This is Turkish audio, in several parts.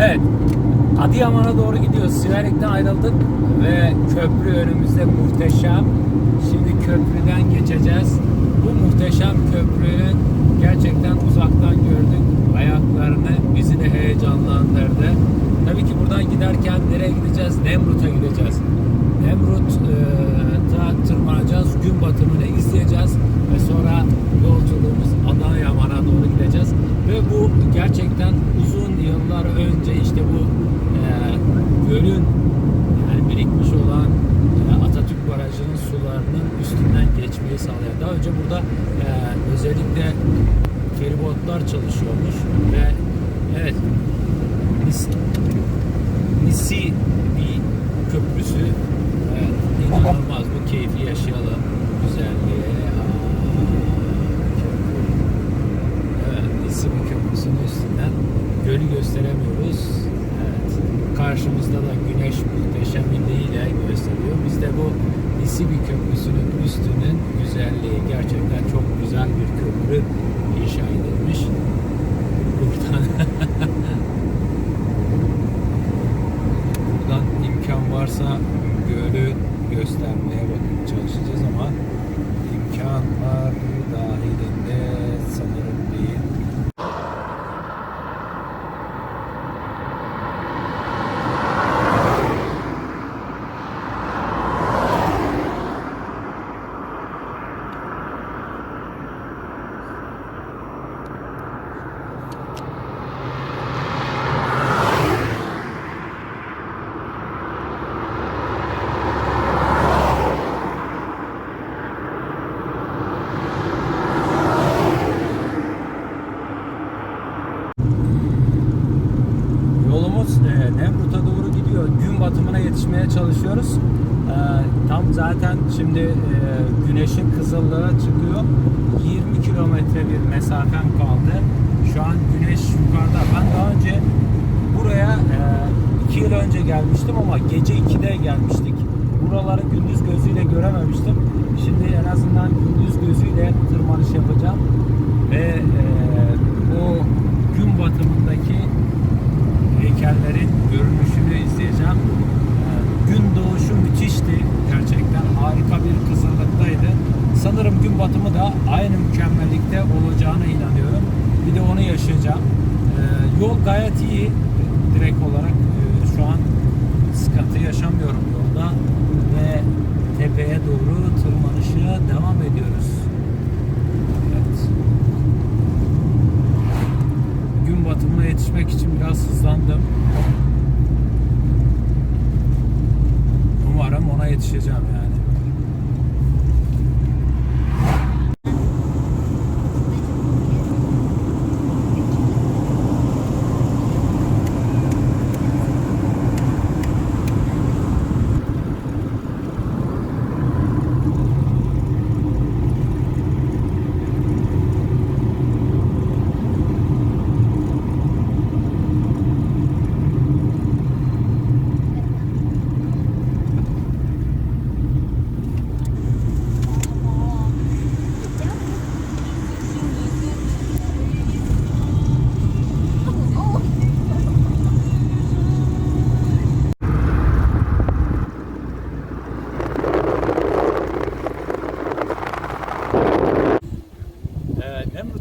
Evet. Adıyaman'a doğru gidiyoruz. Siverek'ten ayrıldık ve köprü önümüzde muhteşem. Şimdi köprüden geçeceğiz. Bu muhteşem köprünün gerçekten uzaktan gördük ayaklarını bizi de heyecanlandırdı. Tabii ki buradan giderken nereye gideceğiz? Nemrut'a gideceğiz. Nemrut'a tırmanacağız. Gün batımını izleyeceğiz ve sonra yolculuğumuz Adıyaman'a doğru gideceğiz. Ve bu gerçekten uzun yıllar önce işte bu e, gölün yani birikmiş olan e, Atatürk Barajı'nın sularının üstünden geçmeyi sağlayan. Daha önce burada e, özellikle feribotlar çalışıyormuş ve evet Nis, Nisi bir köprüsü evet, inanılmaz bu keyfi yaşayalım güzelliğe. Evet, Nisibi Köprüsü'nün üstünden gölü gösteremiyoruz. Evet. Karşımızda da güneş muhteşemliğiyle gösteriyor. Biz de bu Nisibi Köprüsü'nün üstünün güzelliği gerçekten çok güzel bir köprü inşa edilmiş. Buradan buradan imkan varsa gölü göstermeye çalışacağız ama imkanlar dahilinde sanırım değil. Yolumuz e, Nemrut'a doğru gidiyor. Gün batımına yetişmeye çalışıyoruz. E, tam zaten şimdi e, güneşin kızıllığı çıkıyor. 20 kilometre bir mesafem kaldı. Şu an güneş yukarıda. Ben daha önce buraya 2 yıl önce gelmiştim ama gece 2'de gelmiştik. Buraları gündüz gözüyle görememiştim. Şimdi en azından gündüz gözüyle tırmanış yapacağım. Ve e, o gün batımındaki heykellerin görünüşünü izleyeceğim. Ee, Gün doğuşu müthişti. Gerçekten harika bir kızıllıktaydı. Sanırım gün batımı da aynı mükemmellikte olacağına inanıyorum. Bir de onu yaşayacağım. Ee, Yol gayet iyi. Direkt olarak e, şu an sıkıntı yaşamıyorum yolda. Ve tepeye doğru tırmanışa devam ediyoruz. Evet gün batımına yetişmek için biraz hızlandım. Umarım ona yetişeceğim yani.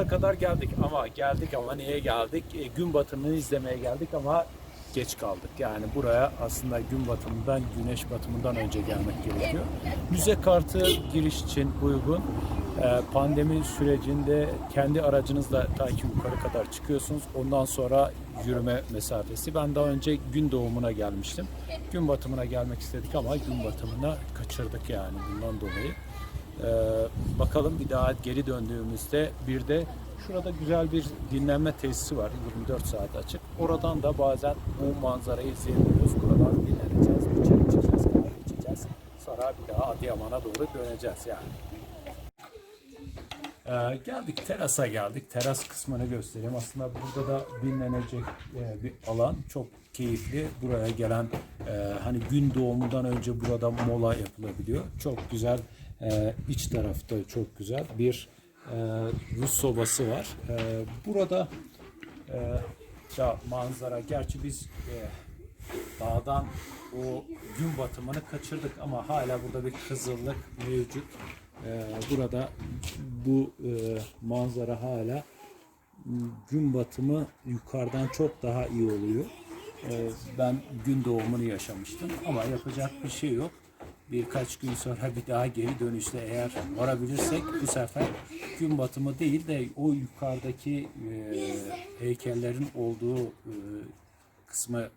Nemrut'a kadar geldik ama geldik ama niye geldik? E, gün batımını izlemeye geldik ama geç kaldık. Yani buraya aslında gün batımından, güneş batımından önce gelmek gerekiyor. Müze kartı giriş için uygun. Ee, pandemi sürecinde kendi aracınızla ta ki yukarı kadar çıkıyorsunuz. Ondan sonra yürüme mesafesi. Ben daha önce gün doğumuna gelmiştim. Gün batımına gelmek istedik ama gün batımına kaçırdık yani bundan dolayı. Ee, bakalım bir daha geri döndüğümüzde bir de şurada güzel bir dinlenme tesisi var 24 saat açık. Oradan da bazen bu manzarayı izleyebiliyoruz. Buradan dinleneceğiz, çay içeceğiz, kahve içeceğiz. Sonra bir daha Adıyaman'a doğru döneceğiz yani. Ee, geldik terasa geldik. Teras kısmını göstereyim. Aslında burada da dinlenecek e, bir alan. Çok keyifli. Buraya gelen e, hani gün doğumundan önce burada mola yapılabiliyor. Çok güzel. E, iç tarafta çok güzel bir e, Rus sobası var. E, burada e, harika manzara. Gerçi biz e, dağdan o gün batımını kaçırdık ama hala burada bir kızıllık mevcut. E, burada bu e, manzara hala gün batımı yukarıdan çok daha iyi oluyor. Ben gün doğumunu yaşamıştım ama yapacak bir şey yok. Birkaç gün sonra bir daha geri dönüşte eğer varabilirsek bu sefer gün batımı değil de o yukarıdaki e, heykellerin olduğu e, kısmı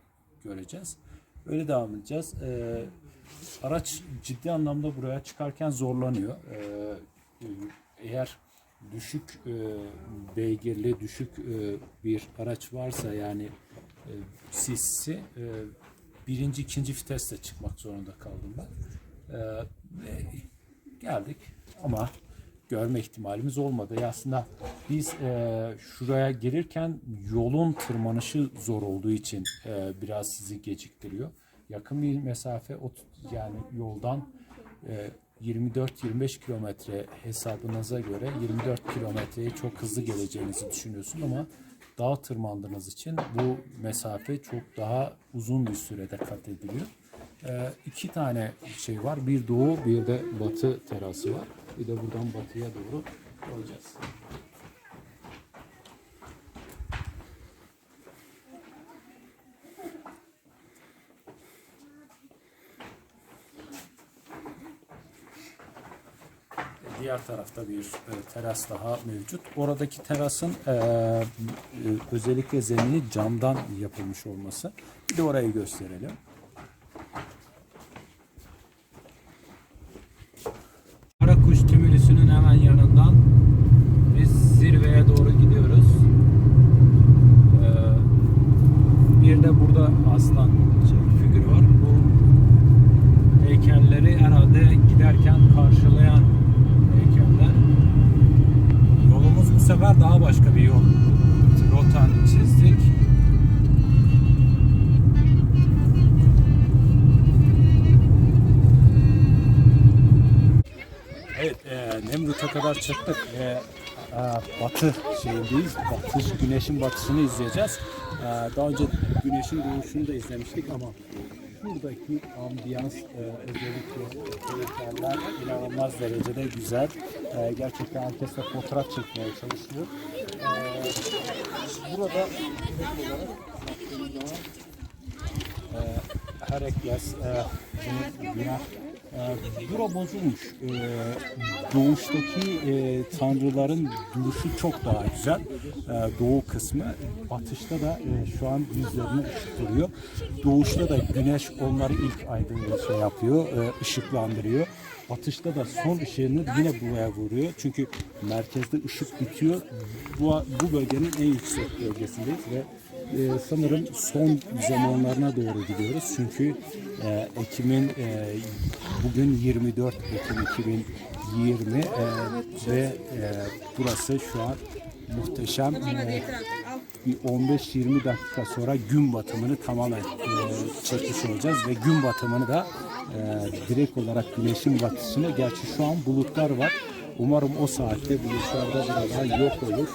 göreceğiz. Öyle devam edeceğiz. E, araç ciddi anlamda buraya çıkarken zorlanıyor. E, e, eğer düşük e, beygirli, düşük e, bir araç varsa yani e, sissi e, birinci, ikinci vitesle çıkmak zorunda kaldım ben. E, geldik ama görme ihtimalimiz olmadı. Ya aslında biz e, şuraya gelirken yolun tırmanışı zor olduğu için e, biraz sizi geciktiriyor. Yakın bir mesafe yani yoldan e, 24-25 kilometre hesabınıza göre 24 kilometreyi çok hızlı geleceğinizi düşünüyorsun ama dağ tırmandığınız için bu mesafe çok daha uzun bir sürede kat ediliyor. Ee, iki tane şey var. Bir doğu bir de batı terası var. Bir de buradan batıya doğru olacağız. Diğer tarafta bir e, teras daha mevcut. Oradaki terasın e, e, özellikle zemini camdan yapılmış olması. Bir de orayı gösterelim. Karakuş Tümülüsü'nün hemen yanından biz zirveye doğru gidiyoruz. Ee, bir de burada aslan şey, figürü var. Bu heykelleri herhalde giderken karşılayan heykeller. Yolumuz bu sefer daha başka bir yol. Rota çizdik. Evet, e, Nemrut'a kadar çıktık ve batı şeyindeyiz. Batış, güneşin batışını izleyeceğiz. E, daha önce güneşin doğuşunu da izlemiştik ama buradaki ambiyans e, özellikle heykeller inanılmaz derecede güzel. E, gerçekten herkes de fotoğraf çekmeye çalışıyor. Burada direkt olarak baktığımız zaman e, Herakles, e, bunu günah Bura bozulmuş. E, doğuştaki e, tanrıların duruşu çok daha güzel. E, doğu kısmı. Batışta da e, şu an yüzlerini ışık vuruyor. Doğuşta da güneş onları ilk aydınlığı yapıyor, e, ışıklandırıyor. Batışta da son ışığını yine buraya vuruyor. Çünkü merkezde ışık bitiyor. Bu, bu bölgenin en yüksek bölgesindeyiz ve e, sanırım son zamanlarına doğru gidiyoruz. Çünkü e, Ekim'in e, bugün 24 Ekim 2020 e, ve e, burası şu an muhteşem e, bir 15-20 dakika sonra gün batımını tamamen e, çekmiş olacağız ve gün batımını da e, direkt olarak güneşin batışını gerçi şu an bulutlar var. Umarım o saatte bulutlarda buradan yok olur.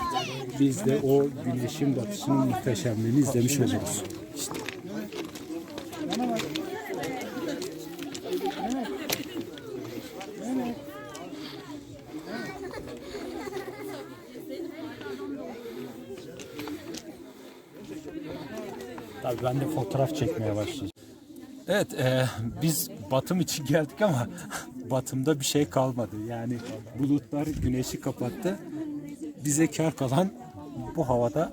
Biz de o güneşin batışının muhteşemliğini izlemiş oluruz. İşte. Tabii ben de fotoğraf çekmeye başlayacağım. Evet, e, biz batım için geldik ama batımda bir şey kalmadı. Yani bulutlar güneşi kapattı. Bize kar kalan bu havada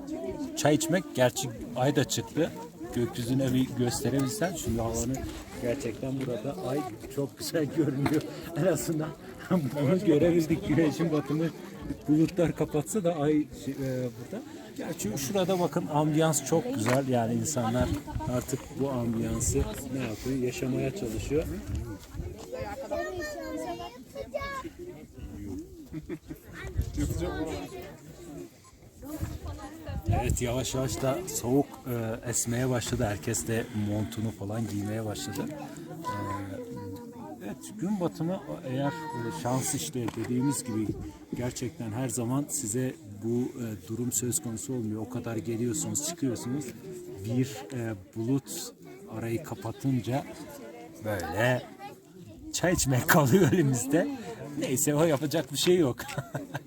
çay içmek. Gerçi ay da çıktı. Gökyüzüne bir gösterebilsen şimdi havanın gerçekten burada ay çok güzel görünüyor. En azından bunu görebildik. Güneşin batımı bulutlar kapatsa da ay e, burada. Gerçi şurada bakın ambiyans çok güzel. Yani insanlar artık bu ambiyansı ne yapıyor? Yaşamaya çalışıyor. Evet yavaş yavaş da soğuk e, esmeye başladı. Herkes de montunu falan giymeye başladı. E, Evet gün batımı eğer e, şans işte dediğimiz gibi gerçekten her zaman size bu e, durum söz konusu olmuyor. O kadar geliyorsunuz çıkıyorsunuz bir e, bulut arayı kapatınca böyle çay içmek kalıyor elimizde. Neyse o yapacak bir şey yok.